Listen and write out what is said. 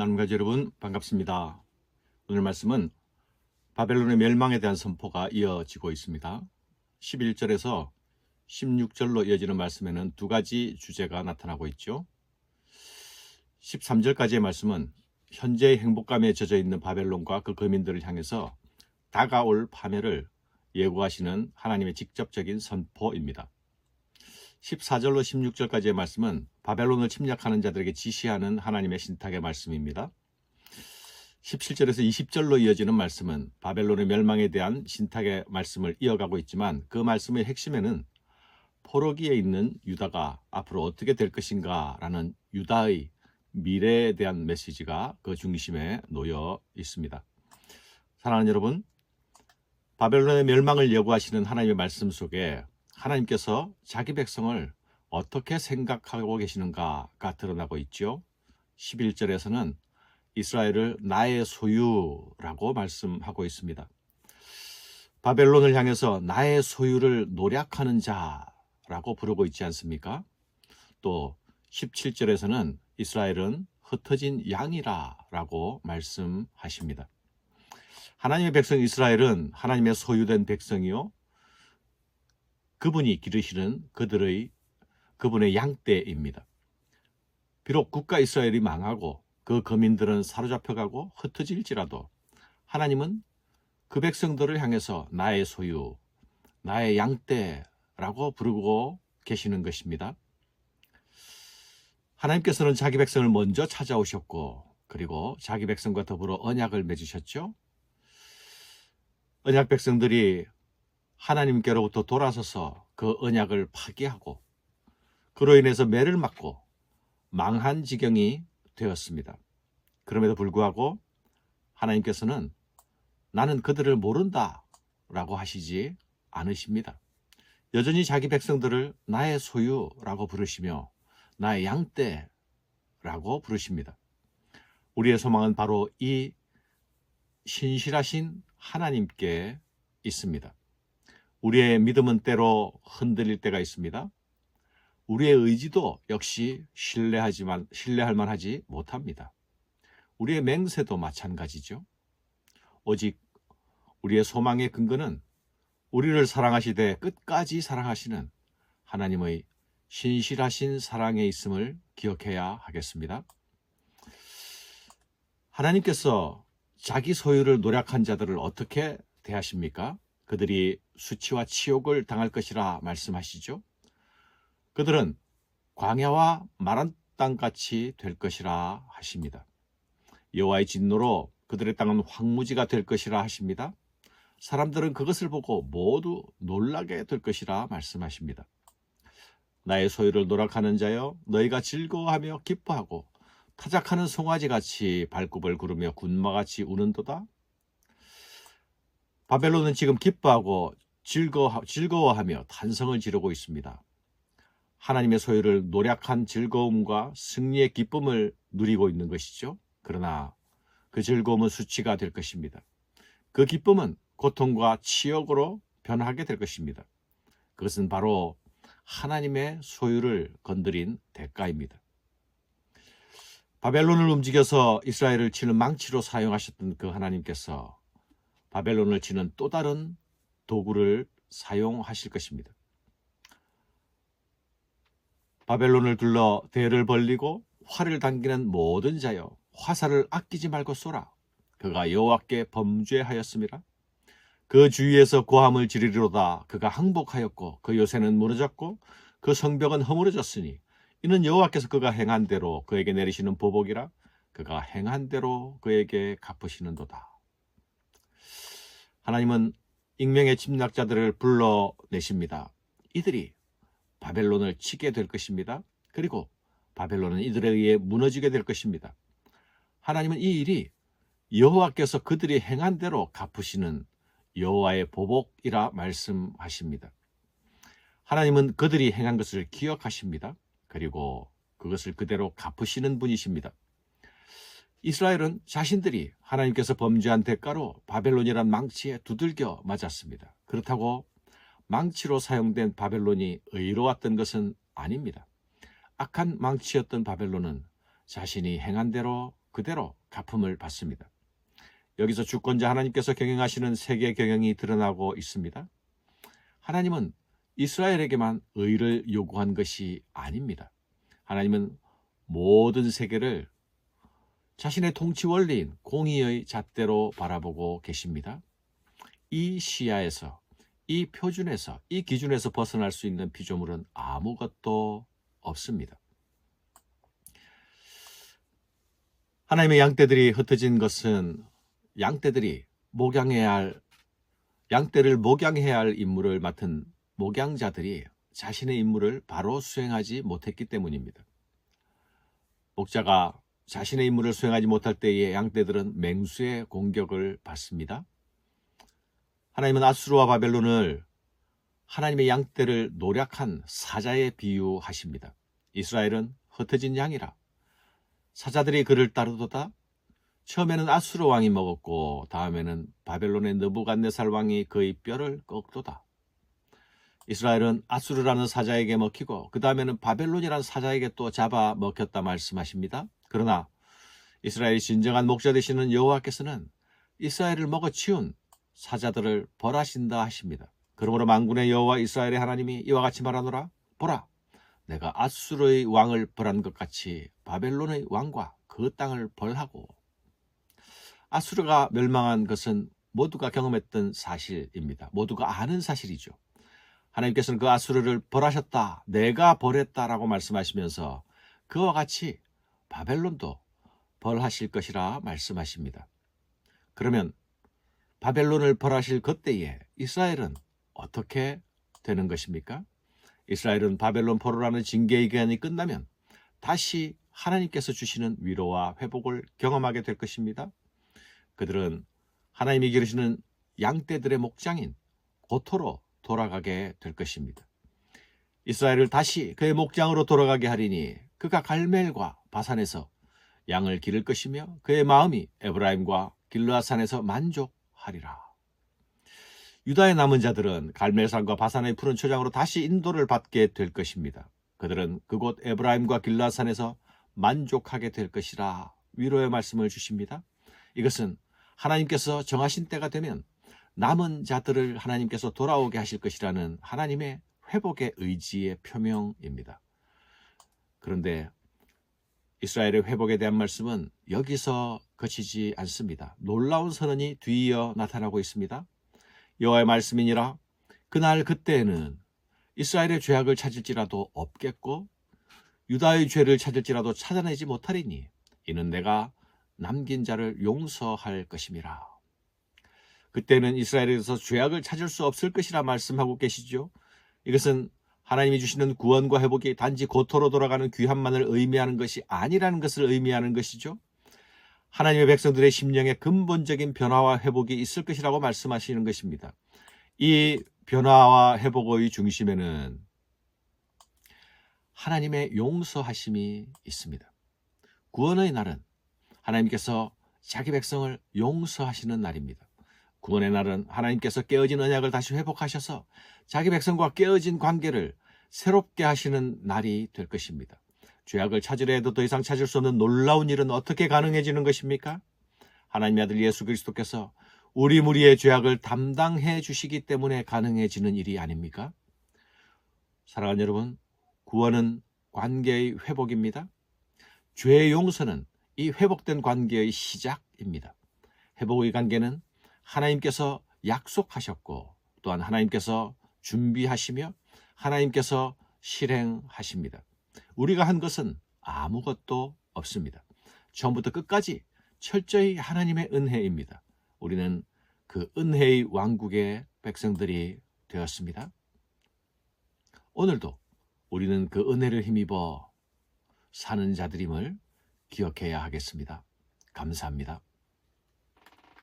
나눔가족 여러분 반갑습니다. 오늘 말씀은 바벨론의 멸망에 대한 선포가 이어지고 있습니다. 11절에서 16절로 이어지는 말씀에는 두 가지 주제가 나타나고 있죠. 13절까지의 말씀은 현재의 행복감에 젖어 있는 바벨론과 그 거민들을 향해서 다가올 파멸을 예고하시는 하나님의 직접적인 선포입니다. 14절로 16절까지의 말씀은 바벨론을 침략하는 자들에게 지시하는 하나님의 신탁의 말씀입니다. 17절에서 20절로 이어지는 말씀은 바벨론의 멸망에 대한 신탁의 말씀을 이어가고 있지만 그 말씀의 핵심에는 포로기에 있는 유다가 앞으로 어떻게 될 것인가라는 유다의 미래에 대한 메시지가 그 중심에 놓여 있습니다. 사랑하는 여러분, 바벨론의 멸망을 예고하시는 하나님의 말씀 속에 하나님께서 자기 백성을 어떻게 생각하고 계시는가가 드러나고 있죠. 11절에서는 이스라엘을 나의 소유라고 말씀하고 있습니다. 바벨론을 향해서 나의 소유를 노략하는 자라고 부르고 있지 않습니까? 또 17절에서는 이스라엘은 흩어진 양이라라고 말씀하십니다. 하나님의 백성 이스라엘은 하나님의 소유된 백성이요. 그분이 기르시는 그들의 그분의 양떼입니다. 비록 국가 이스라엘이 망하고 그 거민들은 사로잡혀가고 흩어질지라도 하나님은 그 백성들을 향해서 나의 소유, 나의 양떼라고 부르고 계시는 것입니다. 하나님께서는 자기 백성을 먼저 찾아오셨고 그리고 자기 백성과 더불어 언약을 맺으셨죠. 언약 백성들이 하나님께로부터 돌아서서 그 언약을 파기하고 그로 인해서 매를 맞고 망한 지경이 되었습니다. 그럼에도 불구하고 하나님께서는 나는 그들을 모른다 라고 하시지 않으십니다. 여전히 자기 백성들을 나의 소유라고 부르시며 나의 양떼라고 부르십니다. 우리의 소망은 바로 이 신실하신 하나님께 있습니다. 우리의 믿음은 때로 흔들릴 때가 있습니다. 우리의 의지도 역시 신뢰하지만 신뢰할 만하지 못합니다. 우리의 맹세도 마찬가지죠. 오직 우리의 소망의 근거는 우리를 사랑하시되 끝까지 사랑하시는 하나님의 신실하신 사랑에 있음을 기억해야 하겠습니다. 하나님께서 자기 소유를 노력한 자들을 어떻게 대하십니까? 그들이 수치와 치욕을 당할 것이라 말씀하시죠. 그들은 광야와 마란 땅같이 될 것이라 하십니다. 여호와의 진노로 그들의 땅은 황무지가 될 것이라 하십니다. 사람들은 그것을 보고 모두 놀라게 될 것이라 말씀하십니다. 나의 소유를 노력하는 자여 너희가 즐거워하며 기뻐하고 타작하는 송아지같이 발굽을 구르며 군마같이 우는도다. 바벨론은 지금 기뻐하고 즐거워, 즐거워하며 탄성을 지르고 있습니다. 하나님의 소유를 노력한 즐거움과 승리의 기쁨을 누리고 있는 것이죠. 그러나 그 즐거움은 수치가 될 것입니다. 그 기쁨은 고통과 치욕으로 변하게 될 것입니다. 그것은 바로 하나님의 소유를 건드린 대가입니다. 바벨론을 움직여서 이스라엘을 치는 망치로 사용하셨던 그 하나님께서 바벨론을 치는 또 다른 도구를 사용하실 것입니다. 바벨론을 둘러 대를 벌리고 활을 당기는 모든 자여 화살을 아끼지 말고 쏘라. 그가 여호와께 범죄하였습니다. 그 주위에서 고함을 지르리로다. 그가 항복하였고 그 요새는 무너졌고 그 성벽은 허물어졌으니 이는 여호와께서 그가 행한 대로 그에게 내리시는 보복이라 그가 행한 대로 그에게 갚으시는도다. 하나님은 익명의 침략자들을 불러내십니다. 이들이 바벨론을 치게 될 것입니다. 그리고 바벨론은 이들에 의해 무너지게 될 것입니다. 하나님은 이 일이 여호와께서 그들이 행한 대로 갚으시는 여호와의 보복이라 말씀하십니다. 하나님은 그들이 행한 것을 기억하십니다. 그리고 그것을 그대로 갚으시는 분이십니다. 이스라엘은 자신들이 하나님께서 범죄한 대가로 바벨론이란 망치에 두들겨 맞았습니다. 그렇다고 망치로 사용된 바벨론이 의로웠던 것은 아닙니다. 악한 망치였던 바벨론은 자신이 행한 대로 그대로 갚음을 받습니다. 여기서 주권자 하나님께서 경영하시는 세계 경영이 드러나고 있습니다. 하나님은 이스라엘에게만 의를 요구한 것이 아닙니다. 하나님은 모든 세계를 자신의 통치 원리인 공의의 잣대로 바라보고 계십니다. 이 시야에서, 이 표준에서, 이 기준에서 벗어날 수 있는 피조물은 아무것도 없습니다. 하나님의 양떼들이 흩어진 것은 양떼들이 목양해야 할 양떼를 목양해야 할 임무를 맡은 목양자들이 자신의 임무를 바로 수행하지 못했기 때문입니다. 목자가 자신의 임무를 수행하지 못할 때에 양떼들은 맹수의 공격을 받습니다. 하나님은 아수르와 바벨론을 하나님의 양떼를 노력한 사자에 비유하십니다. 이스라엘은 흩어진 양이라 사자들이 그를 따르도다. 처음에는 아수르 왕이 먹었고 다음에는 바벨론의 느부갓네살 왕이 그의 뼈를 꺾도다. 이스라엘은 아수르라는 사자에게 먹히고 그 다음에는 바벨론이라는 사자에게 또 잡아 먹혔다 말씀하십니다. 그러나 이스라엘이 진정한 목자 되시는 여호와께서는 이스라엘을 먹어치운 사자들을 벌하신다 하십니다. 그러므로 만군의 여호와 이스라엘의 하나님이 이와 같이 말하노라 보라 내가 아수르의 왕을 벌한 것 같이 바벨론의 왕과 그 땅을 벌하고 아수르가 멸망한 것은 모두가 경험했던 사실입니다. 모두가 아는 사실이죠. 하나님께서는 그 아수르를 벌하셨다. 내가 벌했다라고 말씀하시면서 그와 같이 바벨론도 벌하실 것이라 말씀하십니다. 그러면 바벨론을 벌하실 그때에 이스라엘은 어떻게 되는 것입니까? 이스라엘은 바벨론 포로라는 징계의 기간이 끝나면 다시 하나님께서 주시는 위로와 회복을 경험하게 될 것입니다. 그들은 하나님이 기르시는 양떼들의 목장인 고토로 돌아가게 될 것입니다. 이스라엘을 다시 그의 목장으로 돌아가게 하리니 그가 갈멜과 바산에서 양을 기를 것이며 그의 마음이 에브라임과 길르아산에서 만족하리라. 유다의 남은 자들은 갈멜산과 바산의 푸른 초장으로 다시 인도를 받게 될 것입니다. 그들은 그곳 에브라임과 길라산에서 만족하게 될 것이라 위로의 말씀을 주십니다. 이것은 하나님께서 정하신 때가 되면 남은 자들을 하나님께서 돌아오게 하실 것이라는 하나님의 회복의 의지의 표명입니다. 그런데 이스라엘의 회복에 대한 말씀은 여기서 그치지 않습니다. 놀라운 선언이 뒤이어 나타나고 있습니다. 여호와의 말씀이니라 그날 그때에는 이스라엘의 죄악을 찾을지라도 없겠고 유다의 죄를 찾을지라도 찾아내지 못하리니 이는 내가 남긴 자를 용서할 것임이라. 그때는 이스라엘에서 죄악을 찾을 수 없을 것이라 말씀하고 계시죠. 이것은 하나님이 주시는 구원과 회복이 단지 고토로 돌아가는 귀함만을 의미하는 것이 아니라는 것을 의미하는 것이죠. 하나님의 백성들의 심령에 근본적인 변화와 회복이 있을 것이라고 말씀하시는 것입니다. 이 변화와 회복의 중심에는 하나님의 용서하심이 있습니다. 구원의 날은 하나님께서 자기 백성을 용서하시는 날입니다. 구원의 날은 하나님께서 깨어진 언약을 다시 회복하셔서 자기 백성과 깨어진 관계를 새롭게 하시는 날이 될 것입니다. 죄악을 찾으려 해도 더 이상 찾을 수 없는 놀라운 일은 어떻게 가능해지는 것입니까? 하나님의 아들 예수 그리스도께서 우리 무리의 죄악을 담당해 주시기 때문에 가능해지는 일이 아닙니까? 사랑하는 여러분, 구원은 관계의 회복입니다. 죄의 용서는 이 회복된 관계의 시작입니다. 회복의 관계는 하나님께서 약속하셨고 또한 하나님께서 준비하시며 하나님께서 실행하십니다. 우리가 한 것은 아무것도 없습니다. 처음부터 끝까지 철저히 하나님의 은혜입니다. 우리는 그 은혜의 왕국의 백성들이 되었습니다. 오늘도 우리는 그 은혜를 힘입어 사는 자들임을 기억해야 하겠습니다. 감사합니다.